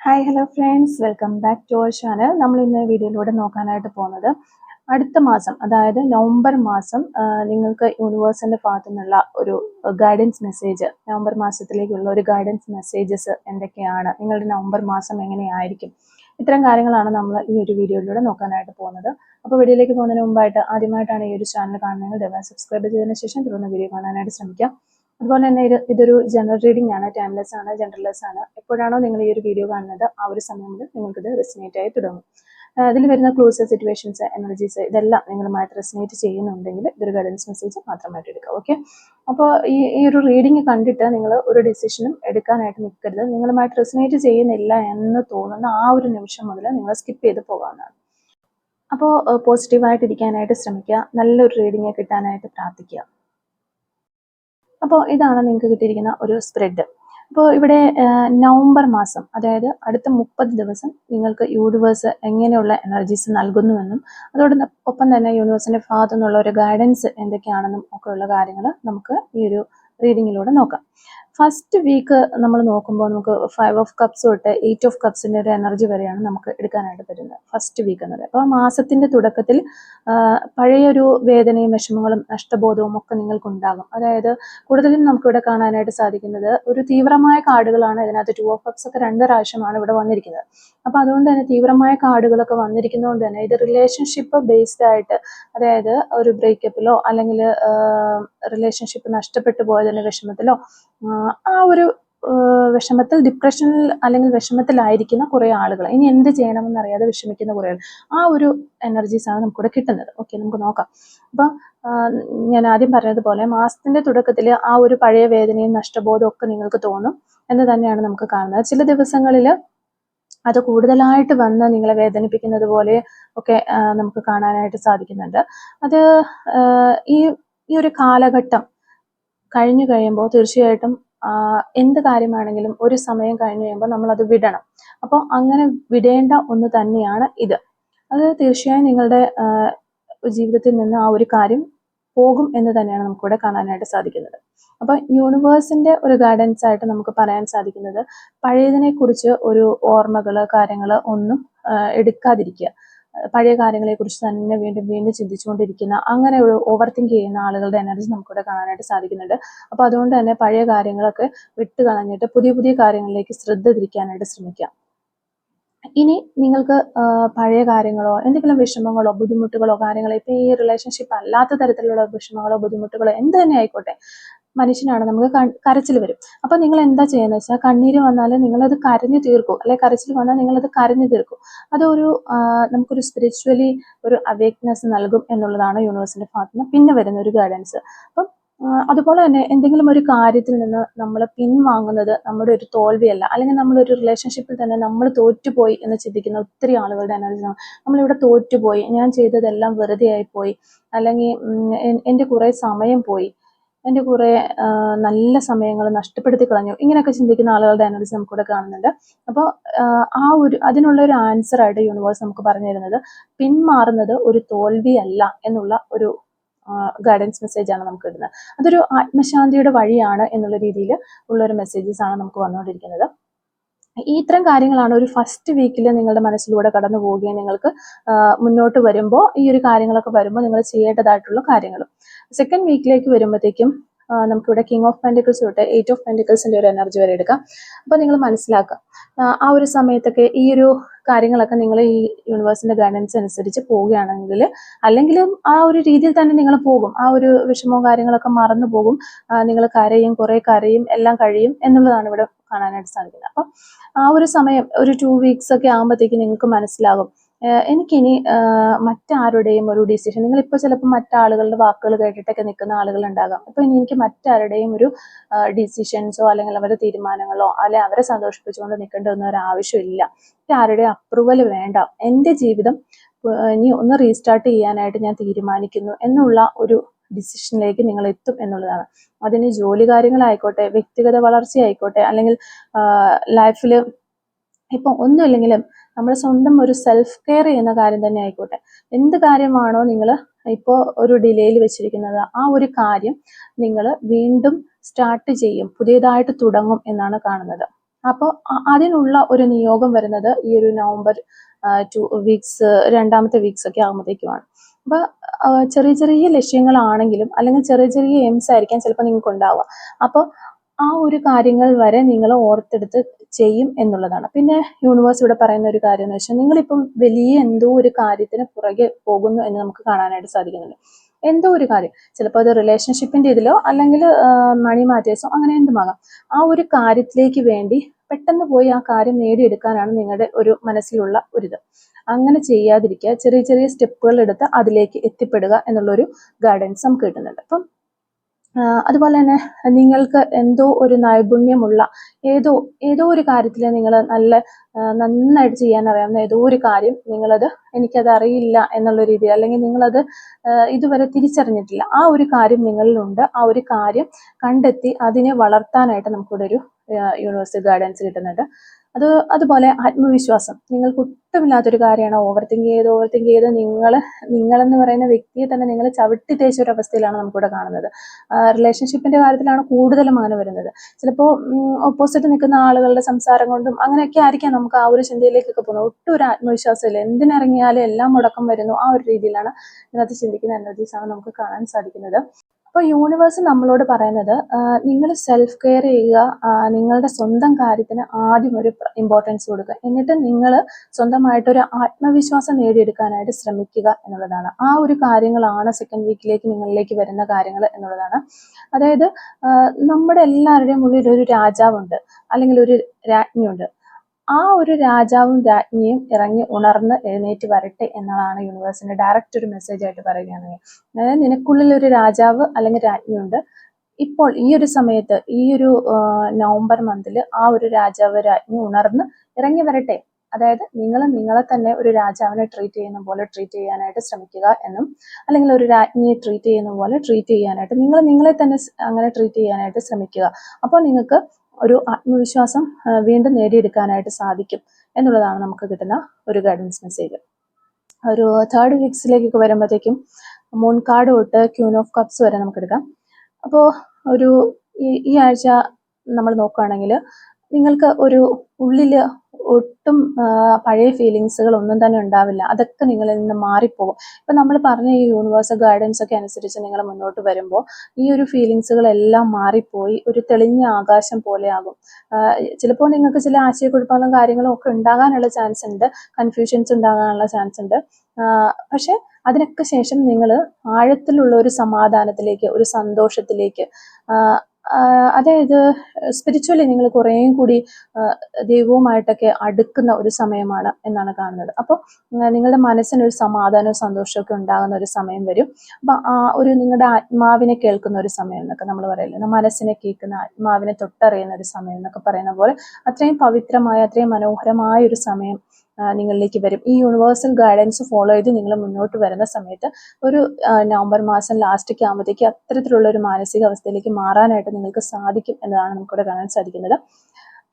Hi hello friends welcome back to our channel നമ്മൾ ഇന്ന് വീഡിയോയിലൂടെ നോക്കാനായിട്ട് പോകുന്നത് അടുത്ത മാസം അതായത് നവംബർ മാസം നിങ്ങൾക്ക് യൂണിവേഴ്സിന്റെ ഭാഗത്തു നിന്നുള്ള ഒരു ഗൈഡൻസ് മെസ്സേജ് നവംബർ മാസത്തിലേക്കുള്ള ഒരു ഗൈഡൻസ് മെസ്സേജസ് എന്തൊക്കെയാണ് നിങ്ങളുടെ നവംബർ മാസം എങ്ങനെയായിരിക്കും ഇത്തരം കാര്യങ്ങളാണ് നമ്മൾ ഈ ഒരു വീഡിയോയിലൂടെ നോക്കാനായിട്ട് പോകുന്നത്. അപ്പോൾ വീഡിയോയിലേക്ക് പോകുന്നതിന് മുമ്പായിട്ട് ആദ്യമായിട്ടാണ് ഈ ഒരു ചാനൽ കാണുന്നതെങ്കിൽ ദയവായി സബ്സ്ക്രൈബ് ചെയ്തതിന് ശേഷം തുടർന്ന് വീഡിയോ കാണാനായിട്ട് ശ്രമിക്കാം അതുപോലെ തന്നെ ഇത് ഇതൊരു ജനറൽ റീഡിംഗ് ആണ് ടൈംലെസ് ആണ് ജനറൽലെസ് ആണ്. എപ്പോഴാണോ നിങ്ങൾ ഈ ഒരു വീഡിയോ കാണുന്നത് ആ ഒരു സമയം മുതൽ നിങ്ങൾക്കിത് റെസിനേറ്റ് ആയി തുടങ്ങും. അതിൽ വരുന്ന ക്ലോസ് സിറ്റുവേഷൻസ് എനർജീസ് ഇതെല്ലാം നിങ്ങളുമായിട്ട് റെസിനേറ്റ് ചെയ്യുന്നുണ്ടെങ്കിൽ ഇതൊരു ഗൈഡൻസ് മെസ്സേജ് മാത്രമായിട്ട് എടുക്കുക ഓക്കെ അപ്പോൾ ഈ ഈ ഒരു റീഡിംഗ് കണ്ടിട്ട് നിങ്ങൾ ഒരു ഡിസിഷനും എടുക്കാനായിട്ട് നിൽക്കരുത്. നിങ്ങളുമായിട്ട് റെസിനേറ്റ് ചെയ്യുന്നില്ല എന്ന് തോന്നുന്ന ആ ഒരു നിമിഷം മുതൽ നിങ്ങൾ സ്കിപ്പ് ചെയ്ത് പോകാവുന്നതാണ്. അപ്പോൾ പോസിറ്റീവായിട്ട് ഇരിക്കാനായിട്ട് ശ്രമിക്കുക നല്ലൊരു റീഡിംഗ് കിട്ടാനായിട്ട് പ്രാർത്ഥിക്കുക. അപ്പോൾ ഇതാണ് നിങ്ങൾക്ക് കിട്ടിയിരിക്കുന്ന ഒരു സ്പ്രെഡ് അപ്പോൾ ഇവിടെ നവംബർ മാസം അതായത് അടുത്ത മുപ്പത് ദിവസം നിങ്ങൾക്ക് യൂണിവേഴ്സ് എങ്ങനെയുള്ള എനർജീസ് നൽകുന്നുവെന്നും അതോട് ഒപ്പം തന്നെ യൂണിവേഴ്സിന്റെ ഭാഗത്തു നിന്നുള്ള ഒരു ഗൈഡൻസ് എന്തൊക്കെയാണെന്നും ഒക്കെയുള്ള കാര്യങ്ങൾ നമുക്ക് ഈ ഒരു റീഡിങ്ങിലൂടെ നോക്കാം. ഫസ്റ്റ് വീക്ക് നമ്മൾ നോക്കുമ്പോൾ നമുക്ക് ഫൈവ് ഓഫ് കപ്സ് തൊട്ട് എയ്റ്റ് ഓഫ് കപ്സിന്റെ ഒരു എനർജി വരെയാണ് നമുക്ക് എടുക്കാനായിട്ട് പറ്റുന്നത്. ഫസ്റ്റ് വീക്ക് എന്ന് പറയുന്നത്. അപ്പോൾ മാസത്തിന്റെ തുടക്കത്തിൽ പഴയ പഴയൊരു വേദനയും വിഷമങ്ങളും നഷ്ടബോധവും ഒക്കെ നിങ്ങൾക്കുണ്ടാകും. അതായത് കൂടുതലും നമുക്കിവിടെ കാണാനായിട്ട് സാധിക്കുന്നത് ഒരു തീവ്രമായ കാർഡുകളാണ് ഇതിനകത്ത് ടു ഓഫ് കപ്സ് ഒക്കെ രണ്ട് പ്രാവശ്യമാണ് ഇവിടെ വന്നിരിക്കുന്നത്. അപ്പോൾ അതുകൊണ്ട് തന്നെ തീവ്രമായ കാർഡുകളൊക്കെ വന്നിരിക്കുന്നതുകൊണ്ട് തന്നെ ഇത് റിലേഷൻഷിപ്പ് ബേസ്ഡ് ആയിട്ട് അതായത് ഒരു ബ്രേക്കപ്പിലോ അല്ലെങ്കിൽ റിലേഷൻഷിപ്പ് നഷ്ടപ്പെട്ടു പോയതിന്റെ വിഷമത്തിലോ ആ, ഒരു വിഷമത്തിൽ ഡിപ്രഷനിൽ അല്ലെങ്കിൽ വിഷമത്തിലായിരിക്കുന്ന കുറെ ആളുകൾ ഇനി എന്ത് ചെയ്യണമെന്ന് അറിയാതെ വിഷമിക്കുന്ന കുറേ ആളുകൾ ആ ഒരു എനർജീസ് ആണ് നമുക്കിവിടെ കിട്ടുന്നത്. ഓക്കെ നമുക്ക് നോക്കാം. അപ്പൊ ഞാൻ ആദ്യം പറഞ്ഞതുപോലെ മാസത്തിന്റെ തുടക്കത്തിൽ ആ ഒരു പഴയ വേദനയും നഷ്ടബോധവും ഒക്കെ നിങ്ങൾക്ക് തോന്നും എന്ന് തന്നെയാണ് നമുക്ക് കാണുന്നത്. ചില ദിവസങ്ങളിൽ അത് കൂടുതലായിട്ട് വന്ന് നിങ്ങളെ വേദനിപ്പിക്കുന്നത് പോലെ ഒക്കെ നമുക്ക് കാണാനായിട്ട് സാധിക്കുന്നുണ്ട്. അത് ഈ ഈ ഒരു കാലഘട്ടം കഴിഞ്ഞു കഴിയുമ്പോൾ തീർച്ചയായിട്ടും എന്ത് കാര്യമാണെങ്കിലും ഒരു സമയം കഴിഞ്ഞ് കഴിയുമ്പോൾ നമ്മൾ അത് വിടണം. അപ്പോൾ അങ്ങനെ വിടേണ്ട ഒന്ന് തന്നെയാണ് ഇത്. അത് തീർച്ചയായും നിങ്ങളുടെ ജീവിതത്തിൽ നിന്ന് ആ ഒരു കാര്യം പോകും എന്ന് തന്നെയാണ് നമുക്കിവിടെ കാണാനായിട്ട് സാധിക്കുന്നത്. അപ്പൊ യൂണിവേഴ്സിന്റെ ഒരു ഗൈഡൻസ് ആയിട്ട് നമുക്ക് പറയാൻ സാധിക്കുന്നത് പഴയതിനെ കുറിച്ച് ഒരു ഓർമ്മകൾ കാര്യങ്ങൾ ഒന്നും എടുക്കാതിരിക്കുക. പഴയ കാര്യങ്ങളെ കുറിച്ച് തന്നെ വീണ്ടും വീണ്ടും ചിന്തിച്ചുകൊണ്ടിരിക്കുന്ന അങ്ങനെ ഒരു ഓവർ തിങ്ക് ചെയ്യുന്ന ആളുകളുടെ എനർജി നമുക്കിവിടെ കാണാനായിട്ട് സാധിക്കുന്നുണ്ട്. അപ്പൊ അതുകൊണ്ട് തന്നെ പഴയ കാര്യങ്ങളൊക്കെ വിട്ട് കളഞ്ഞിട്ട് പുതിയ പുതിയ കാര്യങ്ങളിലേക്ക് ശ്രദ്ധ തിരിക്കാനായിട്ട് ശ്രമിക്കാം. ഇനി നിങ്ങൾക്ക് പഴയ കാര്യങ്ങളോ എന്തെങ്കിലും വിഷമങ്ങളോ ബുദ്ധിമുട്ടുകളോ കാര്യങ്ങളോ ഇപ്പൊ ഈ റിലേഷൻഷിപ്പ് അല്ലാത്ത തരത്തിലുള്ള വിഷമങ്ങളോ ബുദ്ധിമുട്ടുകളോ എന്ത് തന്നെ ആയിക്കോട്ടെ മനുഷ്യനാണ്. നമുക്ക് കരച്ചിൽ വരും. അപ്പൊ നിങ്ങൾ എന്താ ചെയ്യുന്നത് വെച്ചാൽ കണ്ണീര് വന്നാൽ നിങ്ങളത് കരഞ്ഞു തീർക്കും. അല്ലെ കരച്ചിൽ വന്നാൽ നിങ്ങളത് കരഞ്ഞു തീർക്കും. അതൊരു നമുക്കൊരു സ്പിരിച്വലി ഒരു അവേക്നെസ് നൽകും എന്നുള്ളതാണ് യൂണിവേഴ്സിന്റെ ഭാഗത്ത് നിന്ന് പിന്നെ വരുന്ന ഒരു ഗൈഡൻസ് അപ്പം അതുപോലെ തന്നെ എന്തെങ്കിലും ഒരു കാര്യത്തിൽ നിന്ന് നമ്മൾ പിൻവാങ്ങുന്നത് നമ്മുടെ ഒരു തോൽവിയല്ല. അല്ലെങ്കിൽ നമ്മളൊരു റിലേഷൻഷിപ്പിൽ തന്നെ നമ്മൾ തോറ്റുപോയി എന്ന് ചിന്തിക്കുന്ന ഒത്തിരി ആളുകളുടെ എനർജി നമ്മളിവിടെ തോറ്റുപോയി. ഞാൻ ചെയ്തതെല്ലാം വെറുതെ ആയിപ്പോയി അല്ലെങ്കിൽ എന്റെ കുറേ സമയം പോയി. എന്റെ കുറെ നല്ല സമയങ്ങൾ നഷ്ടപ്പെടുത്തി കളഞ്ഞു. ഇങ്ങനെയൊക്കെ ചിന്തിക്കുന്ന ആളുകളുടെ എനർജി നമുക്കിവിടെ കാണുന്നുണ്ട്. അപ്പോൾ ആ ഒരു അതിനുള്ള ഒരു ആൻസർ ആയിട്ട് യൂണിവേഴ്സ് നമുക്ക് പറഞ്ഞു തരുന്നത് പിന്മാറുന്നത് ഒരു തോൽവിയല്ല എന്നുള്ള ഒരു ഗൈഡൻസ് മെസ്സേജ് ആണ് നമുക്ക് ഇടുന്നത്. അതൊരു ആത്മശാന്തിയുടെ വഴിയാണ് എന്നുള്ള രീതിയിൽ ഉള്ള ഒരു മെസ്സേജസ് ആണ് നമുക്ക് വന്നുകൊണ്ടിരിക്കുന്നത്. ഈ ഇത്തരം കാര്യങ്ങളാണ് ഒരു ഫസ്റ്റ് വീക്കിൽ നിങ്ങളുടെ മനസ്സിലൂടെ കടന്നു പോവുകയും നിങ്ങൾക്ക് മുന്നോട്ട് വരുമ്പോൾ ഈ ഒരു കാര്യങ്ങളൊക്കെ വരുമ്പോൾ നിങ്ങൾ ചെയ്യേണ്ടതായിട്ടുള്ള കാര്യങ്ങൾ. സെക്കൻഡ് വീക്കിലേക്ക് വരുമ്പോഴത്തേക്കും നമുക്കിവിടെ കിങ് ഓഫ് പെന്റിക്കിൾസ് തൊട്ട് എയ്റ്റ് ഓഫ് പെന്റിക്കിൾസിന്റെ ഒരു എനർജി വരെ എടുക്കാം. അപ്പോൾ നിങ്ങൾ മനസ്സിലാക്കുക ആ ഒരു സമയത്തൊക്കെ ഈ ഒരു കാര്യങ്ങളൊക്കെ നിങ്ങൾ ഈ യൂണിവേഴ്സിന്റെ ഗൈഡൻസ് അനുസരിച്ച് പോവുകയാണെങ്കിൽ അല്ലെങ്കിൽ ആ ഒരു രീതിയിൽ തന്നെ നിങ്ങൾ പോകും. ആ ഒരു വിഷമവും കാര്യങ്ങളൊക്കെ മറന്നു പോകും. നിങ്ങൾ കരയും കുറേ കരയും എല്ലാം കഴിയും എന്നുള്ളതാണ് ഇവിടെ കാണാനായിട്ട് സാധിക്കുന്നത് അപ്പം ആ ഒരു സമയം ഒരു ടു വീക്സ് ഒക്കെ ആകുമ്പോഴത്തേക്ക് നിങ്ങൾക്ക് മനസ്സിലാകും. എനിക്കിനി മറ്റാരുടെയും ഒരു ഡിസിഷൻ നിങ്ങൾ ഇപ്പോൾ ചിലപ്പോൾ മറ്റാളുകളുടെ വാക്കുകൾ കേട്ടിട്ടൊക്കെ നിൽക്കുന്ന ആളുകൾ ഉണ്ടാകാം അപ്പോൾ ഇനി എനിക്ക് മറ്റാരുടെയും ഒരു ഡിസിഷൻസോ അല്ലെങ്കിൽ അവരുടെ തീരുമാനങ്ങളോ അല്ലെങ്കിൽ അവരെ സന്തോഷിപ്പിച്ചുകൊണ്ട് നിൽക്കേണ്ട ഒന്നും ഒരു ആവശ്യമില്ല ആരുടെയും അപ്രൂവൽ വേണ്ട. എന്റെ ജീവിതം ഇനി ഒന്ന് റീസ്റ്റാർട്ട് ചെയ്യാനായിട്ട് ഞാൻ തീരുമാനിക്കുന്നു എന്നുള്ള ഒരു ഡിസിഷനിലേക്ക് നിങ്ങൾ എത്തും എന്നുള്ളതാണ്. അതിന് ജോലി കാര്യങ്ങളായിക്കോട്ടെ വ്യക്തിഗത വളർച്ചയായിക്കോട്ടെ അല്ലെങ്കിൽ ലൈഫിൽ ഇപ്പം ഒന്നുമില്ലെങ്കിലും നമ്മൾ സ്വന്തം ഒരു സെൽഫ് കെയർ ചെയ്യുന്ന കാര്യം തന്നെ ആയിക്കോട്ടെ. എന്ത് കാര്യമാണോ നിങ്ങൾ ഇപ്പോൾ ഒരു ഡിലേയിൽ വെച്ചിരിക്കുന്നത് ആ ഒരു കാര്യം നിങ്ങൾ വീണ്ടും സ്റ്റാർട്ട് ചെയ്യും പുതിയതായിട്ട് തുടങ്ങും എന്നാണ് കാണുന്നത്. അപ്പോൾ അതിനുള്ള ഒരു നിയോഗം വരുന്നത് ഈ ഒരു നവംബർ ടു വീക്സ് രണ്ടാമത്തെ വീക്സ് ഒക്കെ ആകുമ്പോഴത്തേക്കുമാണ് അപ്പോൾ ചെറിയ ചെറിയ ലക്ഷ്യങ്ങളാണെങ്കിലും അല്ലെങ്കിൽ ചെറിയ ചെറിയ എയിംസ് ആയിരിക്കാം ചിലപ്പോൾ നിങ്ങൾക്ക് ഉണ്ടാവുക അപ്പോൾ ആ ഒരു കാര്യങ്ങൾ വരെ നിങ്ങൾ ഓർത്തെടുത്ത് ചെയ്യും എന്നുള്ളതാണ്. പിന്നെ യൂണിവേഴ്സ് ഇവിടെ പറയുന്ന ഒരു കാര്യം എന്ന് വെച്ചാൽ നിങ്ങളിപ്പം വലിയ എന്തോ ഒരു കാര്യത്തിന് പുറകെ പോകുന്നു എന്ന് നമുക്ക് കാണാനായിട്ട് സാധിക്കുന്നുണ്ട്. എന്തോ ഒരു കാര്യം ചിലപ്പോൾ അത് റിലേഷൻഷിപ്പിന്റെ ഇതിലോ അല്ലെങ്കിൽ മണി മാറ്റേഴ്സോ അങ്ങനെ എന്തുമാകാം ആ ഒരു കാര്യത്തിലേക്ക് വേണ്ടി പെട്ടെന്ന് പോയി ആ കാര്യം നേടിയെടുക്കാനാണ് നിങ്ങളുടെ ഒരു മനസ്സിലുള്ള ഒരിത്. അങ്ങനെ ചെയ്യാതിരിക്കുക ചെറിയ ചെറിയ സ്റ്റെപ്പുകൾ എടുത്ത് അതിലേക്ക് എത്തിപ്പെടുക എന്നുള്ളൊരു ഗൈഡൻസ് നമുക്ക് കിട്ടുന്നുണ്ട്. അപ്പം അതുപോലെ തന്നെ നിങ്ങൾക്ക് എന്തോ ഒരു നൈപുണ്യമുള്ള ഏതോ ഏതോ ഒരു കാര്യത്തിൽ നിങ്ങൾ നല്ല നന്നായിട്ട് ചെയ്യാൻ അറിയാവുന്ന ഏതോ ഒരു കാര്യം നിങ്ങളത് എനിക്കത് അറിയില്ല എന്നുള്ള രീതിയിൽ അല്ലെങ്കിൽ നിങ്ങളത് ഇതുവരെ തിരിച്ചറിഞ്ഞിട്ടില്ല. ആ ഒരു കാര്യം നിങ്ങളിലുണ്ട്. ആ ഒരു കാര്യം കണ്ടെത്തി അതിനെ വളർത്താനായിട്ട് നമുക്കിവിടെ ഒരു യൂണിവേഴ്സിറ്റി ഗൈഡൻസ് കിട്ടുന്നുണ്ട്. അത് അതുപോലെ ആത്മവിശ്വാസം. നിങ്ങൾക്ക് ഒട്ടുമില്ലാത്തൊരു കാര്യമാണ് ഓവർ തിങ്ക് ചെയ്ത് ഓവർ തിങ്ക് ചെയ്ത് നിങ്ങൾ നിങ്ങളെന്ന് പറയുന്ന വ്യക്തിയെ തന്നെ നിങ്ങൾ ചവിട്ടി തേച്ച ഒരു അവസ്ഥയിലാണ് നമുക്കിവിടെ കാണുന്നത്. റിലേഷൻഷിപ്പിന്റെ കാര്യത്തിലാണ് കൂടുതലും അങ്ങനെ വരുന്നത്. ചിലപ്പോൾ ഓപ്പോസിറ്റ് നിൽക്കുന്ന ആളുകളുടെ സംസാരം കൊണ്ടും അങ്ങനെയൊക്കെ ആയിരിക്കാം നമുക്ക് ആ ഒരു ചിന്തയിലേക്കൊക്കെ പോകുന്നത്. ഒട്ടും ഒരു ആത്മവിശ്വാസമില്ല. എന്തിനിറങ്ങിയാലും എല്ലാം മുടക്കം വരുന്നു ആ ഒരു രീതിയിലാണ് ഇതിനകത്ത് ചിന്തിക്കുന്ന എനർജീസാണ് നമുക്ക് കാണാൻ സാധിക്കുന്നത്. അപ്പോൾ യൂണിവേഴ്സ് നമ്മളോട് പറയുന്നത് നിങ്ങൾ സെൽഫ് കെയർ ചെയ്യുക നിങ്ങളുടെ സ്വന്തം കാര്യത്തിന് ആദ്യം ഒരു ഇമ്പോർട്ടൻസ് കൊടുക്കുക. എന്നിട്ട് നിങ്ങൾ സ്വന്തമായിട്ടൊരു ആത്മവിശ്വാസം നേടിയെടുക്കാനായിട്ട് ശ്രമിക്കുക എന്നുള്ളതാണ്. ആ ഒരു കാര്യങ്ങളാണ് സെക്കൻഡ് വീക്കിലേക്ക് നിങ്ങളിലേക്ക് വരുന്ന കാര്യങ്ങൾ എന്നുള്ളതാണ്. അതായത് നമ്മുടെ എല്ലാവരുടെയും ഉള്ളിൽ ഒരു രാജാവുണ്ട് അല്ലെങ്കിൽ ഒരു രാജ്ഞിയുണ്ട്. ആ ഒരു രാജാവും രാജ്ഞിയും ഇറങ്ങി ഉണർന്ന് എഴുന്നേറ്റ് വരട്ടെ എന്നതാണ് യൂണിവേഴ്സിന്റെ ഡയറക്റ്റ് ഒരു മെസ്സേജ് ആയിട്ട് പറയുകയാണെങ്കിൽ അതായത് നിനക്കുള്ളിൽ ഒരു രാജാവ് അല്ലെങ്കിൽ രാജ്ഞിയുണ്ട്. ഇപ്പോൾ ഈ ഒരു സമയത്ത് ഈ ഒരു നവംബർ മന്തിൽ ആ ഒരു രാജാവ് രാജ്ഞി ഉണർന്ന് ഇറങ്ങി വരട്ടെ. അതായത് നിങ്ങൾ നിങ്ങളെ തന്നെ ഒരു രാജാവിനെ ട്രീറ്റ് ചെയ്യുന്ന പോലെ ട്രീറ്റ് ചെയ്യാനായിട്ട് ശ്രമിക്കുക എന്നും അല്ലെങ്കിൽ ഒരു രാജ്ഞിയെ ട്രീറ്റ് ചെയ്യുന്ന പോലെ ട്രീറ്റ് ചെയ്യാനായിട്ട് നിങ്ങൾ നിങ്ങളെ തന്നെ അങ്ങനെ ട്രീറ്റ് ചെയ്യാനായിട്ട് ശ്രമിക്കുക. അപ്പോൾ നിങ്ങൾക്ക് ഒരു ആത്മവിശ്വാസം വീണ്ടും നേടിയെടുക്കാനായിട്ട് സാധിക്കും എന്നുള്ളതാണ് നമുക്ക് കിട്ടുന്ന ഒരു ഗൈഡൻസ് മെസ്സേജ് ഒരു തേർഡ് വീക്സിലേക്കൊക്കെ വരുമ്പോഴത്തേക്കും മൂൺ കാർഡ് തൊട്ട് ക്യൂൻ ഓഫ് കപ്സ് വരെ നമുക്ക് എടുക്കാം. അപ്പോൾ ഒരു ഈ ആഴ്ച നമ്മൾ നോക്കുകയാണെങ്കിൽ നിങ്ങൾക്ക് ഒരു ഉള്ളിൽ ഒട്ടും പഴയ ഫീലിങ്സുകൾ ഒന്നും തന്നെ ഉണ്ടാവില്ല. അതൊക്കെ നിങ്ങളിൽ നിന്ന് മാറിപ്പോകും. ഇപ്പം നമ്മൾ പറഞ്ഞ ഈ യൂണിവേഴ്സൽ ഗൈഡൻസ് ഒക്കെ അനുസരിച്ച് നിങ്ങൾ മുന്നോട്ട് വരുമ്പോൾ ഈ ഒരു ഫീലിങ്സുകളെല്ലാം മാറിപ്പോയി ഒരു തെളിഞ്ഞ ആകാശം പോലെയാകും. ചിലപ്പോൾ നിങ്ങൾക്ക് ചില ആശയക്കുഴപ്പങ്ങളും കാര്യങ്ങളും ഒക്കെ ഉണ്ടാകാനുള്ള ചാൻസ് ഉണ്ട് കൺഫ്യൂഷൻസ് ഉണ്ടാകാനുള്ള ചാൻസ് ഉണ്ട്. പക്ഷെ അതിനൊക്കെ ശേഷം നിങ്ങൾ ആഴത്തിലുള്ള ഒരു സമാധാനത്തിലേക്ക് ഒരു സന്തോഷത്തിലേക്ക് അതായത് സ്പിരിച്വലി നിങ്ങൾ കുറേയും കൂടി ദൈവവുമായിട്ടൊക്കെ അടുക്കുന്ന ഒരു സമയമാണ് എന്നാണ് കാണുന്നത്. അപ്പോൾ നിങ്ങളുടെ മനസ്സിനൊരു സമാധാനവും സന്തോഷമൊക്കെ ഉണ്ടാകുന്ന ഒരു സമയം വരും. അപ്പം ആ ഒരു നിങ്ങളുടെ ആത്മാവിനെ കേൾക്കുന്ന ഒരു സമയം എന്നൊക്കെ നമ്മൾ പറയില്ലേ? മനസ്സിനെ കേൾക്കുന്ന ആത്മാവിനെ തൊട്ടറിയുന്ന ഒരു സമയം എന്നൊക്കെ പറയുന്ന പോലെ അത്രയും പവിത്രമായ അത്രയും മനോഹരമായ ഒരു സമയം നിങ്ങളിലേക്ക് വരും. ഈ യൂണിവേഴ്സൽ ഗൈഡൻസ് ഫോളോ ചെയ്ത് നിങ്ങൾ മുന്നോട്ട് വരുന്ന സമയത്ത് ഒരു നവംബർ മാസം ലാസ്റ്റൊക്കെ ആകുമ്പോഴത്തേക്ക് അത്തരത്തിലുള്ള ഒരു മാനസിക അവസ്ഥയിലേക്ക് മാറാനായിട്ട് നിങ്ങൾക്ക് സാധിക്കും എന്നതാണ് നമുക്കിവിടെ കാണാൻ സാധിക്കുന്നത്.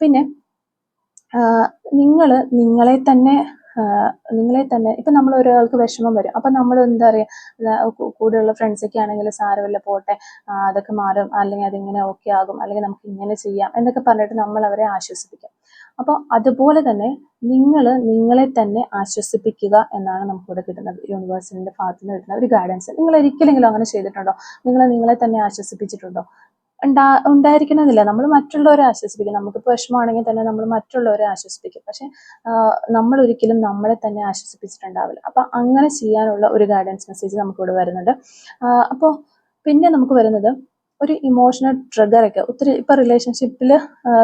പിന്നെ നിങ്ങൾ നിങ്ങളെ തന്നെ നിങ്ങളെ തന്നെ ഇപ്പം നമ്മൾ ഒരാൾക്ക് വിഷമം വരും. അപ്പം നമ്മൾ എന്താ പറയുക കൂടെയുള്ള ഫ്രണ്ട്സൊക്കെ ആണെങ്കിൽ സാരമല്ല പോട്ടെ അതൊക്കെ മാറും. അല്ലെങ്കിൽ അതിങ്ങനെ ഓക്കെ ആകും. അല്ലെങ്കിൽ നമുക്ക് ഇങ്ങനെ ചെയ്യാം എന്നൊക്കെ പറഞ്ഞിട്ട് നമ്മൾ അവരെ ആശ്വസിപ്പിക്കാം. അപ്പോൾ അതുപോലെ തന്നെ നിങ്ങൾ നിങ്ങളെ തന്നെ ആശ്വസിപ്പിക്കുക എന്നാണ് നമുക്കിവിടെ കിട്ടുന്നത്. യൂണിവേഴ്സിറ്റിന്റെ ഭാഗത്തു നിന്ന് കിട്ടുന്ന ഒരു ഗൈഡൻസ് നിങ്ങൾ ഒരിക്കലെങ്കിലും അങ്ങനെ ചെയ്തിട്ടുണ്ടോ? നിങ്ങൾ നിങ്ങളെ തന്നെ ആശ്വസിപ്പിച്ചിട്ടുണ്ടോ? ഉണ്ടാ ഉണ്ടായിരിക്കണമെന്നില്ല നമ്മൾ മറ്റുള്ളവരെ ആശ്വസിപ്പിക്കും. നമുക്കിപ്പോൾ വിഷമമാണെങ്കിൽ തന്നെ നമ്മൾ മറ്റുള്ളവരെ ആശ്വസിപ്പിക്കും. പക്ഷെ നമ്മൾ ഒരിക്കലും നമ്മളെ തന്നെ ആശ്വസിപ്പിച്ചിട്ടുണ്ടാവില്ല. അപ്പോൾ അങ്ങനെ ചെയ്യാനുള്ള ഒരു ഗൈഡൻസ് മെസ്സേജ് നമുക്കിവിടെ വരുന്നുണ്ട്. അപ്പോൾ പിന്നെ നമുക്ക് വരുന്നത് ഒരു ഇമോഷണൽ ട്രിഗർ ഒക്കെ. ഒത്തിരി ഇപ്പൊ റിലേഷൻഷിപ്പിൽ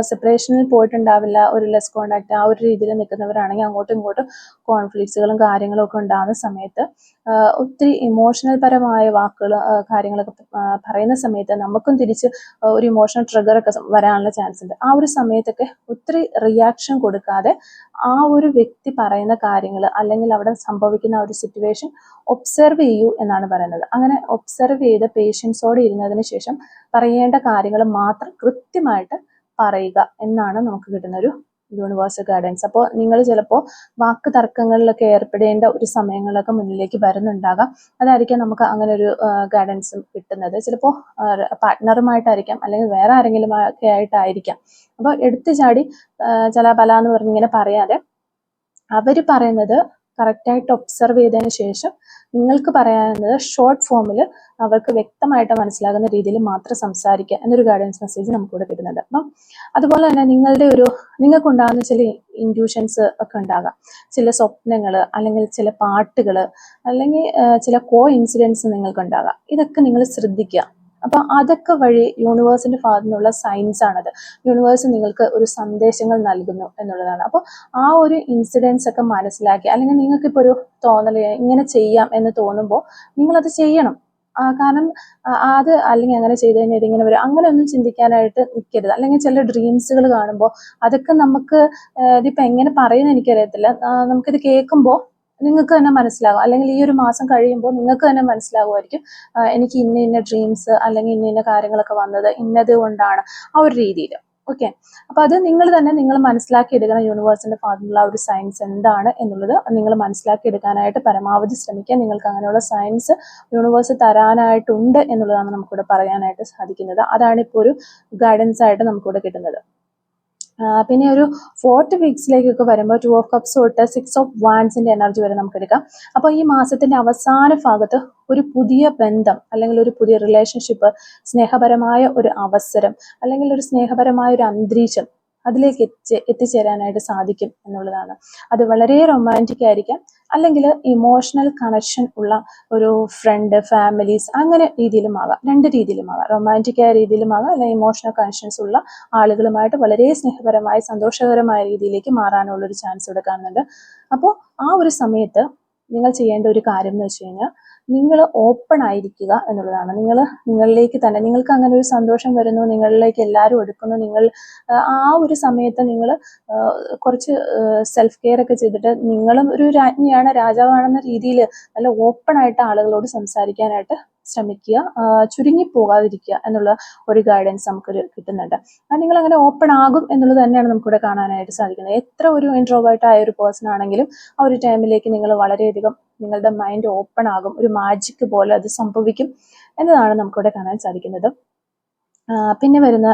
സെപ്പറേഷനിൽ പോയിട്ടുണ്ടാവില്ല. ഒരു ലെസ് കോണ്ടാക്ട് ആ ഒരു രീതിയിൽ നിൽക്കുന്നവരാണെങ്കിൽ അങ്ങോട്ടും ഇങ്ങോട്ടും കോൺഫ്ലിക്ട്സുകളും കാര്യങ്ങളും ഒക്കെ ഉണ്ടാകുന്ന സമയത്ത് ഒത്തിരി ഇമോഷണൽ പരമായ വാക്കുകൾ കാര്യങ്ങളൊക്കെ പറയുന്ന സമയത്ത് നമുക്കും തിരിച്ച് ഒരു ഇമോഷണൽ ട്രിഗർ ഒക്കെ വരാനുള്ള ചാൻസ് ഉണ്ട്. ആ ഒരു സമയത്തൊക്കെ ഒത്തിരി റിയാക്ഷൻ കൊടുക്കാതെ ആ ഒരു വ്യക്തി പറയുന്ന കാര്യങ്ങൾ അല്ലെങ്കിൽ അവിടെ സംഭവിക്കുന്ന ആ ഒരു സിറ്റുവേഷൻ ഒബ്സർവ് ചെയ്യൂ എന്നാണ് പറയുന്നത്. അങ്ങനെ ഒബ്സർവ് ചെയ്ത് പേഷ്യൻസോടെ ഇരുന്നതിന് ശേഷം പറയേണ്ട കാര്യങ്ങൾ മാത്രം കൃത്യമായിട്ട് പറയുക എന്നാണ് നമുക്ക് കിട്ടുന്ന ഒരു യൂണിവേഴ്സൽ ഗൈഡൻസ് അപ്പോൾ നിങ്ങൾ ചിലപ്പോൾ വാക്ക് തർക്കങ്ങളിലൊക്കെ ഏർപ്പെടേണ്ട ഒരു സമയങ്ങളിലൊക്കെ മുന്നിലേക്ക് വരുന്നുണ്ടാകാം. അതായിരിക്കാം നമുക്ക് അങ്ങനെ ഒരു ഗൈഡൻസ് കിട്ടുന്നത്. ചിലപ്പോൾ പാർട്ട്ണറുമായിട്ടായിരിക്കാം അല്ലെങ്കിൽ വേറെ ആരെങ്കിലും ഒക്കെ ആയിട്ടായിരിക്കാം. അപ്പോൾ എടുത്തു ചാടി ചില പല എന്ന് പറഞ്ഞിങ്ങനെ പറയാതെ അവർ പറയുന്നത് കറക്റ്റായിട്ട് ഒബ്സർവ് ചെയ്തതിന് ശേഷം നിങ്ങൾക്ക് പറയാനുള്ളത് ഷോർട്ട് ഫോമിൽ അവർക്ക് വ്യക്തമായിട്ട് മനസ്സിലാകുന്ന രീതിയിൽ മാത്രം സംസാരിക്കുക എന്നൊരു ഗൈഡൻസ് മെസ്സേജ് നമുക്കിവിടെ കിട്ടുന്നുണ്ട്. അപ്പം അതുപോലെ തന്നെ നിങ്ങളുടെ ഒരു നിങ്ങൾക്ക് ഉണ്ടാകുന്ന ചില ഇൻഡ്യൂഷൻസ് ഒക്കെ ഉണ്ടാകാം. ചില സ്വപ്നങ്ങൾ അല്ലെങ്കിൽ ചില പാട്ടുകൾ അല്ലെങ്കിൽ ചില കോ ഇൻസിഡൻസ് നിങ്ങൾക്കുണ്ടാകാം ഇതൊക്കെ നിങ്ങൾ ശ്രദ്ധിക്കുക. അപ്പോൾ അതൊക്കെ വഴി യൂണിവേഴ്സിന്റെ ഭാഗത്തു നിന്നുള്ള സയൻസ് ആണത്. യൂണിവേഴ്സ് നിങ്ങൾക്ക് ഒരു സന്ദേശങ്ങൾ നൽകുന്നു എന്നുള്ളതാണ്. അപ്പോൾ ആ ഒരു ഇൻസിഡൻസ് ഒക്കെ മനസ്സിലാക്കി അല്ലെങ്കിൽ നിങ്ങൾക്ക് ഇപ്പോൾ ഒരു തോന്നൽ ഇങ്ങനെ ചെയ്യാം എന്ന് തോന്നുമ്പോൾ നിങ്ങളത് ചെയ്യണം. കാരണം അത് അല്ലെങ്കിൽ അങ്ങനെ ചെയ്തു കഴിഞ്ഞാൽ ഇതിങ്ങനെ വരും. അങ്ങനെ ഒന്നും ചിന്തിക്കാനായിട്ട് നിൽക്കരുത് അല്ലെങ്കിൽ ചില ഡ്രീംസുകൾ കാണുമ്പോൾ അതൊക്കെ നമുക്ക് ഇതിപ്പോൾ എങ്ങനെ പറയുന്നത് എനിക്കറിയത്തില്ല. നമുക്കിത് കേൾക്കുമ്പോൾ നിങ്ങൾക്ക് തന്നെ മനസ്സിലാകും. അല്ലെങ്കിൽ ഈ ഒരു മാസം കഴിയുമ്പോൾ നിങ്ങൾക്ക് തന്നെ മനസ്സിലാകുമായിരിക്കും എനിക്ക് ഇന്ന ഇന്ന ഡ്രീംസ് അല്ലെങ്കിൽ ഇന്ന ഇന്ന കാര്യങ്ങളൊക്കെ വന്നത് ഇന്നത് കൊണ്ടാണ് ആ ഒരു രീതിയിൽ. ഓക്കെ അപ്പൊ അത് നിങ്ങൾ തന്നെ നിങ്ങൾ മനസ്സിലാക്കി എടുക്കണം യൂണിവേഴ്സിന്റെ ഭാഗത്തുള്ള ഒരു സയൻസ് എന്താണ് എന്നുള്ളത് നിങ്ങൾ മനസ്സിലാക്കി എടുക്കാനായിട്ട് പരമാവധി ശ്രമിക്കുക. നിങ്ങൾക്ക് അങ്ങനെയുള്ള സയൻസ് യൂണിവേഴ്സ് തരാനായിട്ടുണ്ട് എന്നുള്ളതാണ് നമുക്കിവിടെ പറയാനായിട്ട് സാധിക്കുന്നത്. അതാണ് ഇപ്പോൾ ഒരു ഗൈഡൻസ് ആയിട്ട് നമുക്കിവിടെ കിട്ടുന്നത്. പിന്നെ ഒരു ഫോർട്ട് വീക്സിലേക്കൊക്കെ വരുമ്പോൾ ടു ഓഫ് കപ്സ് തൊട്ട് സിക്സ് ഓഫ് വാൻസിന്റെ എനർജി വരെ നമുക്ക് എടുക്കാം. അപ്പോൾ ഈ മാസത്തിന്റെ അവസാന ഭാഗത്ത് ഒരു പുതിയ ബന്ധം അല്ലെങ്കിൽ ഒരു പുതിയ റിലേഷൻഷിപ്പ് സ്നേഹപരമായ ഒരു അവസരം അല്ലെങ്കിൽ ഒരു സ്നേഹപരമായ ഒരു അന്തരീക്ഷം അതിലേക്ക് എത്തി എത്തിച്ചേരാനായിട്ട് സാധിക്കും എന്നുള്ളതാണ്. അത് വളരെ റൊമാന്റിക് ആയിരിക്കാം. അല്ലെങ്കിൽ ഇമോഷണൽ കണക്ഷൻ ഉള്ള ഒരു ഫ്രണ്ട് ഫാമിലീസ് അങ്ങനെ രീതിയിലും ആകാം. രണ്ട് രീതിയിലും ആകാം. റൊമാന്റിക് ആയ രീതിയിലും ആകാം. അല്ലെങ്കിൽ ഇമോഷണൽ കണക്ഷൻസ് ഉള്ള ആളുകളുമായിട്ട് വളരെ സ്നേഹപരമായ സന്തോഷകരമായ രീതിയിലേക്ക് മാറാനുള്ള ഒരു ചാൻസ് ഇവിടെ കാണുന്നുണ്ട്. അപ്പോൾ ആ ഒരു സമയത്ത് നിങ്ങൾ ചെയ്യേണ്ട ഒരു കാര്യം എന്ന് വെച്ച് കഴിഞ്ഞാൽ നിങ്ങൾ ഓപ്പൺ ആയിരിക്കുക എന്നുള്ളതാണ്. നിങ്ങൾ നിങ്ങളിലേക്ക് തന്നെ നിങ്ങൾക്ക് അങ്ങനെ ഒരു സന്തോഷം വരുന്നു നിങ്ങളിലേക്ക് എല്ലാവരും എടുക്കുന്നു നിങ്ങൾ ആ, ഒരു സമയത്ത് നിങ്ങൾ കുറച്ച് സെൽഫ് കെയർ ഒക്കെ ചെയ്തിട്ട് നിങ്ങളും ഒരു രാജ്ഞിയാണ് രാജാവാണെന്ന രീതിയിൽ നല്ല ഓപ്പൺ ആയിട്ട് ആളുകളോട് സംസാരിക്കാനായിട്ട് ശ്രമിക്കുക. ചുരുങ്ങി പോകാതിരിക്കുക എന്നുള്ള ഒരു ഗൈഡൻസ് നമുക്കൊരു കിട്ടുന്നുണ്ട്. അത് നിങ്ങൾ അങ്ങനെ ഓപ്പൺ ആകും എന്നുള്ളത് തന്നെയാണ് നമുക്കിവിടെ കാണാനായിട്ട് സാധിക്കുന്നത്. എത്ര ഒരു ഇൻട്രോവേർട്ട് ആയ ഒരു പേഴ്സൺ ആണെങ്കിലും ആ ഒരു ടൈമിലേക്ക് നിങ്ങൾ വളരെയധികം നിങ്ങളുടെ മൈൻഡ് ഓപ്പൺ ആകും. ഒരു മാജിക് പോലെ അത് സംഭവിക്കും എന്നതാണ് നമുക്കിവിടെ കാണാൻ സാധിക്കുന്നത്. പിന്നെ വരുന്ന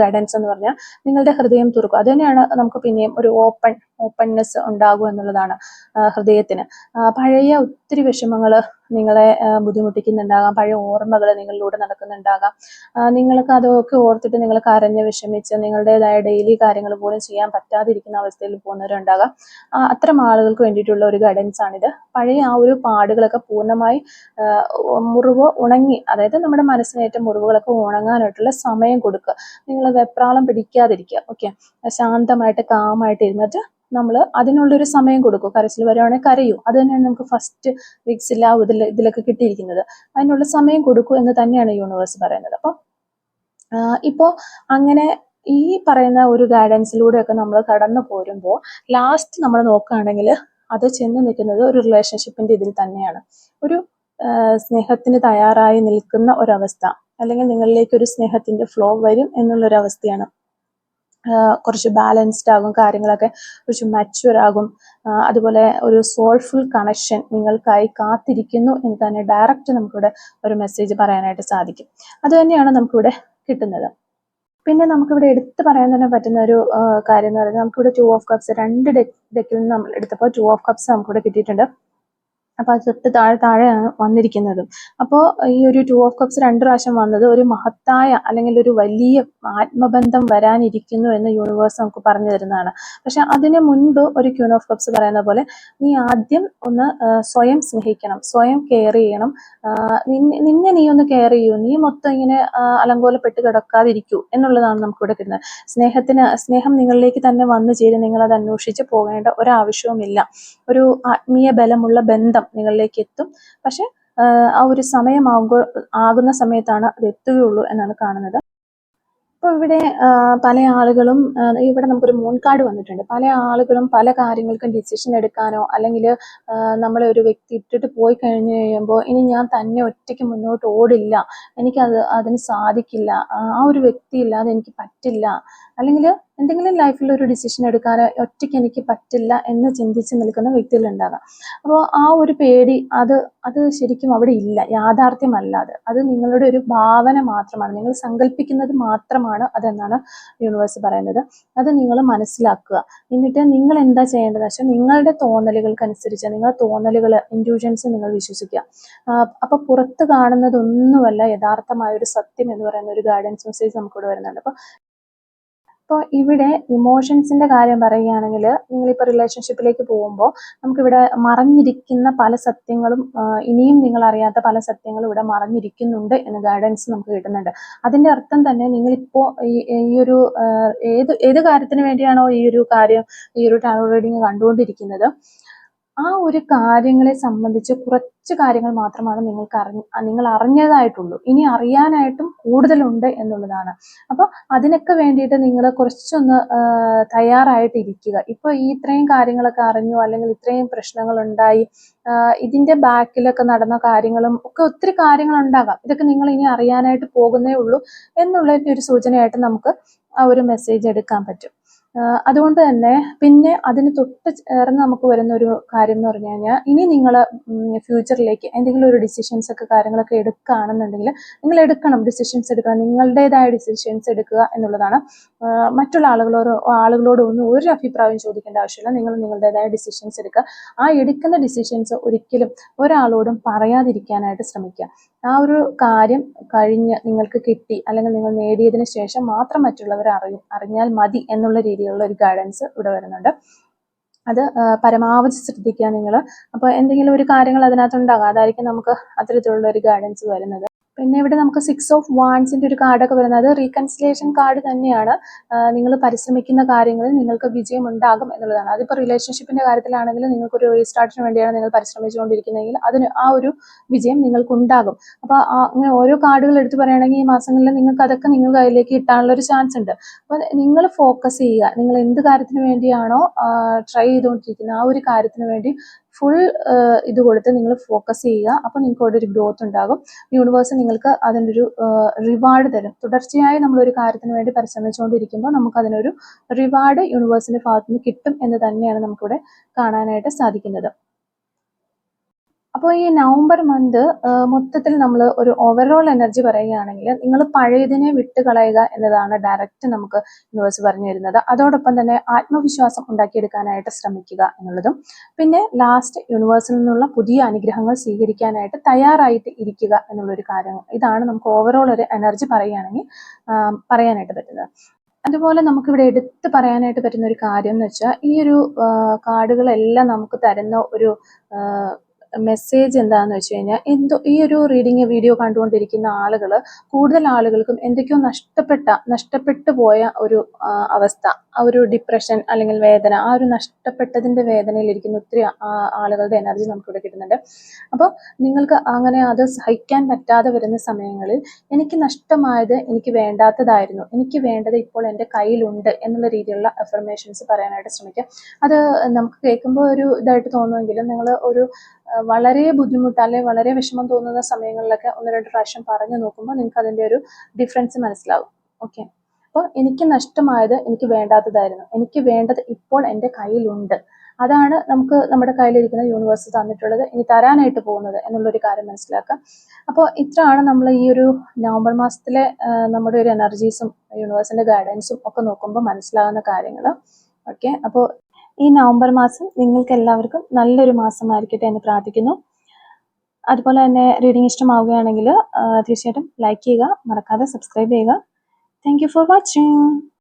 ഗൈഡൻസ് എന്ന് പറഞ്ഞാൽ നിങ്ങളുടെ ഹൃദയം തുറക്കുക അത് തന്നെയാണ് നമുക്ക് പിന്നെയും ഒരു ഓപ്പൺ ഓപ്പൺനെസ് ഉണ്ടാകും എന്നുള്ളതാണ് ഹൃദയത്തിന്. പഴയ ഒത്തിരി വിഷമങ്ങൾ നിങ്ങളെ ബുദ്ധിമുട്ടിക്കുന്നുണ്ടാകാം. പഴയ ഓർമ്മകൾ നിങ്ങളിലൂടെ നടക്കുന്നുണ്ടാകാം. നിങ്ങൾക്ക് അതൊക്കെ ഓർത്തിട്ട് നിങ്ങൾ കരഞ്ഞ് വിഷമിച്ച് നിങ്ങളുടേതായ ഡെയിലി കാര്യങ്ങൾ പോലും ചെയ്യാൻ പറ്റാതിരിക്കുന്ന അവസ്ഥയിൽ പോകുന്നവരുണ്ടാകാം. അത്തരം ആളുകൾക്ക് വേണ്ടിയിട്ടുള്ള ഒരു ഗൈഡൻസ് ആണിത്. പഴയ ആ ഒരു പാടുകളൊക്കെ പൂർണമായി മുറിവ് ഉണങ്ങി അതായത് നമ്മുടെ മനസ്സിനേറ്റ മുറിവുകളൊക്കെ ഉണങ്ങാനായിട്ടുള്ള സമയം കൊടുക്കുക. നിങ്ങൾ വെപ്രാളം പിടിക്കാതിരിക്കുക. ഓക്കെ? ശാന്തമായിട്ട് കാമായിട്ട് ഇരുന്നിട്ട് നമ്മൾ അതിനുള്ളൊരു സമയം കൊടുക്കും. കരച്ചിൽ വരുവാണെങ്കിൽ കരയൂ. അത് തന്നെയാണ് നമുക്ക് ഫസ്റ്റ് വീക്സിൽ ആ ഇതിൽ ഇതിലൊക്കെ കിട്ടിയിരിക്കുന്നത്. അതിനുള്ള സമയം കൊടുക്കൂ എന്ന് തന്നെയാണ് യൂണിവേഴ്സ് പറയുന്നത്. അപ്പം ഇപ്പോൾ അങ്ങനെ ഈ പറയുന്ന ഒരു ഗൈഡൻസിലൂടെയൊക്കെ നമ്മൾ കടന്നു പോരുമ്പോൾ ലാസ്റ്റ് നമ്മൾ നോക്കുകയാണെങ്കിൽ അത് ചെന്ന് നിൽക്കുന്നത് ഒരു റിലേഷൻഷിപ്പിന്റെ ഇതിൽ തന്നെയാണ്. ഒരു സ്നേഹത്തിന് തയ്യാറായി നിൽക്കുന്ന ഒരവസ്ഥ. അല്ലെങ്കിൽ നിങ്ങളിലേക്ക് ഒരു സ്നേഹത്തിന്റെ ഫ്ലോ വരും എന്നുള്ളൊരു അവസ്ഥയാണ് ആ, കുറച്ച് ബാലൻസ്ഡ് ആകും കാര്യങ്ങളൊക്കെ കുറച്ച് മെച്ചുവർ ആകും. അതുപോലെ ഒരു സോൾഫുൾ കണക്ഷൻ നിങ്ങൾക്കായി കാത്തിരിക്കുന്നു എന്ന് തന്നെ ഡയറക്റ്റ് നമുക്കിവിടെ ഒരു മെസ്സേജ് പറയാനായിട്ട് സാധിക്കും. അത് തന്നെയാണ് നമുക്കിവിടെ കിട്ടുന്നത്. പിന്നെ നമുക്കിവിടെ എടുത്തു പറയാൻ തന്നെ പറ്റുന്ന ഒരു കാര്യം എന്ന് പറയുന്നത് നമുക്കിവിടെ ടു ഓഫ് കപ്സ് രണ്ട് ഡെക്ക് ഡെക്കിൽ നിന്ന് നമ്മൾ എടുത്തപ്പോൾ ടു ഓഫ് കപ്സ് നമുക്കിവിടെ കിട്ടിയിട്ടുണ്ട്. അപ്പോൾ അത് തൊട്ട് താഴെ താഴെയാണ് വന്നിരിക്കുന്നതും. അപ്പോൾ ഈ ഒരു ടു ഓഫ് കപ്സ് രണ്ട് പ്രാവശ്യം വന്നത് ഒരു മഹത്തായ അല്ലെങ്കിൽ ഒരു വലിയ ആത്മബന്ധം വരാനിരിക്കുന്നു എന്ന് യൂണിവേഴ്സ് നമുക്ക് പറഞ്ഞു തരുന്നതാണ്. പക്ഷെ അതിന് മുൻപ് ഒരു ക്യൂൺ ഓഫ് കപ്സ് പറയുന്ന പോലെ നീ ആദ്യം ഒന്ന് സ്വയം സ്നേഹിക്കണം സ്വയം കെയർ ചെയ്യണം. നിന്നെ നീ ഒന്ന് കെയർ ചെയ്യൂ. നീ മൊത്തം ഇങ്ങനെ അലങ്കോലപ്പെട്ട് കിടക്കാതിരിക്കൂ എന്നുള്ളതാണ് നമുക്കിവിടെ കിട്ടുന്നത്. സ്നേഹത്തിന് സ്നേഹം നിങ്ങളിലേക്ക് തന്നെ വന്നു ചേരും. നിങ്ങൾ അത് അന്വേഷിച്ച് പോകേണ്ട ഒരാവശ്യവുമില്ല. ഒരു ആത്മീയ ബലമുള്ള ബന്ധം നിങ്ങളിലേക്ക് എത്തും. പക്ഷെ ആ, ഒരു സമയമാകുമ്പോൾ ആകുന്ന സമയത്താണ് അത് എത്തുകയുള്ളൂ എന്നാണ് കാണുന്നത്. അപ്പോൾ ഇവിടെ പല ആളുകളും ഇവിടെ നമുക്കൊരു മൂൺ കാർഡ് വന്നിട്ടുണ്ട്. പല ആളുകളും പല കാര്യങ്ങൾക്കും ഡിസിഷൻ എടുക്കാനോ അല്ലെങ്കിൽ നമ്മളെ ഒരു വ്യക്തി ഇട്ടിട്ട് പോയി കഴിഞ്ഞു കഴിയുമ്പോൾ ഇനി ഞാൻ തന്നെ ഒറ്റയ്ക്ക് മുന്നോട്ട് ഓടില്ല. എനിക്കത് അതിന് സാധിക്കില്ല. ആ ഒരു വ്യക്തി ഇല്ലാതെ എനിക്ക് പറ്റില്ല. അല്ലെങ്കിൽ എന്തെങ്കിലും ലൈഫിൽ ഒരു ഡിസിഷൻ എടുക്കാൻ ഒറ്റയ്ക്ക് എനിക്ക് പറ്റില്ല എന്ന് ചിന്തിച്ച് നിൽക്കുന്ന വ്യക്തികളുണ്ടാകാം അപ്പോൾ ആ ഒരു പേടി അത് അത് ശരിക്കും അവിടെ ഇല്ല. യാഥാർത്ഥ്യമല്ല അത് അത് നിങ്ങളുടെ ഒരു ഭാവന മാത്രമാണ്. നിങ്ങൾ സങ്കല്പിക്കുന്നത് മാത്രമാണ് അതെന്നാണ് യൂണിവേഴ്സ് പറയുന്നത്. അത് നിങ്ങൾ മനസ്സിലാക്കുക. എന്നിട്ട് നിങ്ങൾ എന്താ ചെയ്യേണ്ടതെന്ന് വെച്ചാൽ നിങ്ങളുടെ തോന്നലുകൾക്കനുസരിച്ച് നിങ്ങളുടെ തോന്നലുകൾ ഇൻഡ്യൂഷൻസ് നിങ്ങൾ വിശ്വസിക്കുക. അപ്പോൾ പുറത്ത് കാണുന്നതൊന്നുമല്ല യഥാർത്ഥമായ ഒരു സത്യം എന്ന് പറയുന്ന ഒരു ഗൈഡൻസ് മെസ്സേജ് നമുക്കിവിടെ വരുന്നുണ്ട്. അപ്പോൾ അപ്പോൾ ഇവിടെ ഇമോഷൻസിന്റെ കാര്യം പറയുകയാണെങ്കിൽ നിങ്ങളിപ്പോൾ റിലേഷൻഷിപ്പിലേക്ക് പോകുമ്പോൾ നമുക്കിവിടെ മറഞ്ഞിരിക്കുന്ന പല സത്യങ്ങളും ഇനിയും നിങ്ങൾ അറിയാത്ത പല സത്യങ്ങളും ഇവിടെ മറഞ്ഞിരിക്കുന്നുണ്ട് എന്ന് ഗൈഡൻസ് നമുക്ക് കിട്ടുന്നുണ്ട്. അതിന്റെ അർത്ഥം തന്നെ നിങ്ങളിപ്പോൾ ഈ ഒരു ഏത് ഏത് കാര്യത്തിന് വേണ്ടിയാണോ ഈ ഒരു കാര്യം ഈ ഒരു ടാറോ റീഡിങ് കണ്ടുകൊണ്ടിരിക്കുന്നത്. ആ ഒരു കാര്യങ്ങളെ സംബന്ധിച്ച് കുറച്ച് കാര്യങ്ങൾ മാത്രമാണ് നിങ്ങൾക്ക് അറിഞ്ഞ നിങ്ങൾ അറിഞ്ഞതായിട്ടുള്ളൂ. ഇനി അറിയാനായിട്ടും കൂടുതലുണ്ട് എന്നുള്ളതാണ്. അപ്പോൾ അതിനൊക്കെ വേണ്ടിയിട്ട് നിങ്ങൾ കുറച്ചൊന്ന് തയ്യാറായിട്ടിരിക്കുക. ഇപ്പോൾ ഈ ഇത്രയും കാര്യങ്ങളൊക്കെ അറിഞ്ഞു അല്ലെങ്കിൽ ഇത്രയും പ്രശ്നങ്ങൾ ഉണ്ടായി ഇതിന്റെ ബാക്കിലൊക്കെ നടന്ന കാര്യങ്ങളും ഒക്കെ ഒത്തിരി കാര്യങ്ങൾ ഉണ്ടാകാം ഇതൊക്കെ നിങ്ങൾ ഇനി അറിയാനായിട്ട് പോകുന്നേ ഉള്ളൂ എന്നുള്ളതിന്റെ ഒരു സൂചനയായിട്ട് നമുക്ക് ആ ഒരു മെസ്സേജ് എടുക്കാൻ പറ്റും. അതുകൊണ്ട് തന്നെ പിന്നെ അതിന് തൊട്ട് ചേർന്ന് നമുക്ക് വരുന്ന ഒരു കാര്യം എന്ന് പറഞ്ഞു കഴിഞ്ഞാൽ ഇനി നിങ്ങൾ ഫ്യൂച്ചറിലേക്ക് എന്തെങ്കിലും ഒരു ഡിസിഷൻസ് ഒക്കെ കാര്യങ്ങളൊക്കെ എടുക്കുകയാണെന്നുണ്ടെങ്കിൽ നിങ്ങൾ എടുക്കണം. ഡിസിഷൻസ് എടുക്കണം. നിങ്ങളുടേതായ ഡിസിഷൻസ് എടുക്കുക എന്നുള്ളതാണ്. മറ്റുള്ള ആളുകളോട് ഒന്നും ഒരു അഭിപ്രായം ചോദിക്കേണ്ട ആവശ്യമില്ല. നിങ്ങൾ നിങ്ങളുടേതായ ഡിസിഷൻസ് എടുക്കുക. ആ എടുക്കുന്ന ഡിസിഷൻസ് ഒരിക്കലും ഒരാളോടും പറയാതിരിക്കാനായിട്ട് ശ്രമിക്കുക. ആ ഒരു കാര്യം കഴിഞ്ഞ് നിങ്ങൾക്ക് കിട്ടി അല്ലെങ്കിൽ നിങ്ങൾ നേടിയതിന് ശേഷം മാത്രം മറ്റുള്ളവർ അറിയും അറിഞ്ഞാൽ മതി എന്നുള്ള രീതിയിലുള്ള ഒരു ഗൈഡൻസ് ഇവിടെ വരുന്നുണ്ട്. അത് പരമാവധി ശ്രദ്ധിക്കുക നിങ്ങൾ. അപ്പോൾ എന്തെങ്കിലും ഒരു കാര്യങ്ങൾ അതിനകത്തുണ്ടാകാം അതായിരിക്കും നമുക്ക് അത്തരത്തിലുള്ള ഒരു ഗൈഡൻസ് വരുന്നത്. പിന്നെ ഇവിടെ നമുക്ക് സിക്സ് ഓഫ് വാൻസിന്റെ ഒരു കാർഡൊക്കെ വരുന്നത്. അത് റീകൺസിലേഷൻ കാർഡ് തന്നെയാണ്. നിങ്ങൾ പരിശ്രമിക്കുന്ന കാര്യങ്ങളിൽ നിങ്ങൾക്ക് വിജയം ഉണ്ടാകും എന്നുള്ളതാണ്. അതിപ്പോൾ റിലേഷൻഷിപ്പിന്റെ കാര്യത്തിലാണെങ്കിൽ നിങ്ങൾക്ക് ഒരു റീസ്റ്റാർട്ടിന് വേണ്ടിയാണ് നിങ്ങൾ പരിശ്രമിച്ചുകൊണ്ടിരിക്കുന്നതെങ്കിൽ അതിന് ആ ഒരു വിജയം നിങ്ങൾക്ക് ഉണ്ടാകും അപ്പോൾ അങ്ങനെ ഓരോ കാർഡുകൾ എടുത്തു പറയുകയാണെങ്കിൽ ഈ മാസങ്ങളിൽ നിങ്ങൾക്ക് അതൊക്കെ നിങ്ങൾ കയ്യിലേക്ക് കിട്ടാനുള്ള ഒരു ചാൻസ് ഉണ്ട്. അപ്പോൾ നിങ്ങൾ ഫോക്കസ് ചെയ്യുക. നിങ്ങൾ എന്ത് കാര്യത്തിന് വേണ്ടിയാണോ ട്രൈ ചെയ്തുകൊണ്ടിരിക്കുന്നത്. ആ ഒരു കാര്യത്തിന് വേണ്ടി ഫുൾ ഇത് കൊടുത്ത് നിങ്ങൾ ഫോക്കസ് ചെയ്യുക. അപ്പോൾ നിങ്ങൾക്ക് അവിടെ ഒരു ഗ്രോത്ത് ഉണ്ടാകും. യൂണിവേഴ്സ് നിങ്ങൾക്ക് അതിന്റെ ഒരു റിവാർഡ് തരും. തുടർച്ചയായി നമ്മളൊരു കാര്യത്തിന് വേണ്ടി പരിശ്രമിച്ചുകൊണ്ടിരിക്കുമ്പോൾ നമുക്ക് അതിനൊരു റിവാർഡ് യൂണിവേഴ്സിന്റെ ഭാഗത്തുനിന്ന് കിട്ടും എന്ന് തന്നെയാണ് നമുക്കിവിടെ കാണാനായിട്ട് സാധിക്കുന്നത്. അപ്പോൾ ഈ നവംബർ മന്ത് മൊത്തത്തിൽ നമ്മൾ ഒരു ഓവറോൾ എനർജി പറയുകയാണെങ്കിൽ നിങ്ങൾ പഴയതിനെ വിട്ടുകളയുക എന്നതാണ് ഡയറക്റ്റ് നമുക്ക് യൂണിവേഴ്സ് പറഞ്ഞു തരുന്നത്. അതോടൊപ്പം തന്നെ ആത്മവിശ്വാസം ഉണ്ടാക്കിയെടുക്കാനായിട്ട് ശ്രമിക്കുക എന്നുള്ളതും. പിന്നെ ലാസ്റ്റ് യൂണിവേഴ്സിൽ നിന്നുള്ള പുതിയ അനുഗ്രഹങ്ങൾ സ്വീകരിക്കാനായിട്ട് തയ്യാറായിട്ട് ഇരിക്കുക എന്നുള്ളൊരു കാര്യം. ഇതാണ് നമുക്ക് ഓവറോൾ ഒരു എനർജി പറയുകയാണെങ്കിൽ പറയാനായിട്ട് പറ്റുന്നത്. അതുപോലെ നമുക്കിവിടെ എടുത്ത് പറയാനായിട്ട് പറ്റുന്ന ഒരു കാര്യം എന്ന് വെച്ചാൽ ഈ ഒരു കാർഡുകളെല്ലാം നമുക്ക് തരുന്ന ഒരു മെസ്സേജ് എന്താണെന്ന് വെച്ച് കഴിഞ്ഞാൽ എന്തോ ഈ ഒരു റീഡിങ് വീഡിയോ കണ്ടുകൊണ്ടിരിക്കുന്ന ആളുകൾ കൂടുതൽ ആളുകൾക്കും എന്തൊക്കെയോ നഷ്ടപ്പെട്ട നഷ്ടപ്പെട്ടു പോയ ഒരു അവസ്ഥ. ആ ഒരു ഡിപ്രഷൻ അല്ലെങ്കിൽ വേദന ആ ഒരു നഷ്ടപ്പെട്ടതിന്റെ വേദനയിലിരിക്കുന്ന ഒത്തിരി ആളുകളുടെ എനർജി നമുക്കിവിടെ കിട്ടുന്നുണ്ട്. അപ്പോൾ നിങ്ങൾക്ക് അങ്ങനെ അത് സഹിക്കാൻ പറ്റാതെ വരുന്ന സമയങ്ങളിൽ എനിക്ക് നഷ്ടമായത് എനിക്ക് വേണ്ടാത്തതായിരുന്നു. എനിക്ക് വേണ്ടത് ഇപ്പോൾ എന്റെ കയ്യിലുണ്ട് എന്നുള്ള രീതിയിലുള്ള എഫർമേഷൻസ് പറയാനായിട്ട് ശ്രമിക്കുക. അത് നമുക്ക് കേൾക്കുമ്പോൾ ഒരു ഇതായിട്ട് തോന്നുമെങ്കിലും നിങ്ങൾ ഒരു വളരെ ബുദ്ധിമുട്ട് അല്ലെങ്കിൽ വളരെ വിഷമം തോന്നുന്ന സമയങ്ങളിലൊക്കെ ഒന്ന് രണ്ട് പ്രാവശ്യം പറഞ്ഞു നോക്കുമ്പോൾ നിങ്ങൾക്ക് അതിന്റെ ഒരു ഡിഫറൻസ് മനസ്സിലാവും. ഓക്കെ അപ്പോൾ എനിക്ക് നഷ്ടമായത് എനിക്ക് വേണ്ടാത്തതായിരുന്നു. എനിക്ക് വേണ്ടത് ഇപ്പോൾ എന്റെ കയ്യിലുണ്ട്. അതാണ് നമുക്ക് നമ്മുടെ കയ്യിലിരിക്കുന്ന യൂണിവേഴ്സ് തന്നിട്ടുള്ളത്. ഇനി തരാനായിട്ട് പോകുന്നത് എന്നുള്ളൊരു കാര്യം മനസ്സിലാക്കുക. അപ്പോൾ ഇത്രയാണ് നമ്മൾ ഈ ഒരു നവംബർ മാസത്തിലെ നമ്മുടെ ഒരു എനർജീസും യൂണിവേഴ്സിന്റെ ഗൈഡൻസും ഒക്കെ നോക്കുമ്പോൾ മനസ്സിലാകുന്ന കാര്യങ്ങൾ ഓക്കെ അപ്പോൾ ഈ നവംബർ മാസം നിങ്ങൾക്ക് എല്ലാവർക്കും നല്ലൊരു മാസമായിരിക്കട്ടെ എന്ന് പ്രാർത്ഥിക്കുന്നു. അതുപോലെ തന്നെ റീഡിംഗ് ഇഷ്ടമാവുകയാണെങ്കിൽ തീർച്ചയായിട്ടും ലൈക്ക് ചെയ്യുക മറക്കാതെ സബ്സ്ക്രൈബ് ചെയ്യുക. Thank for watching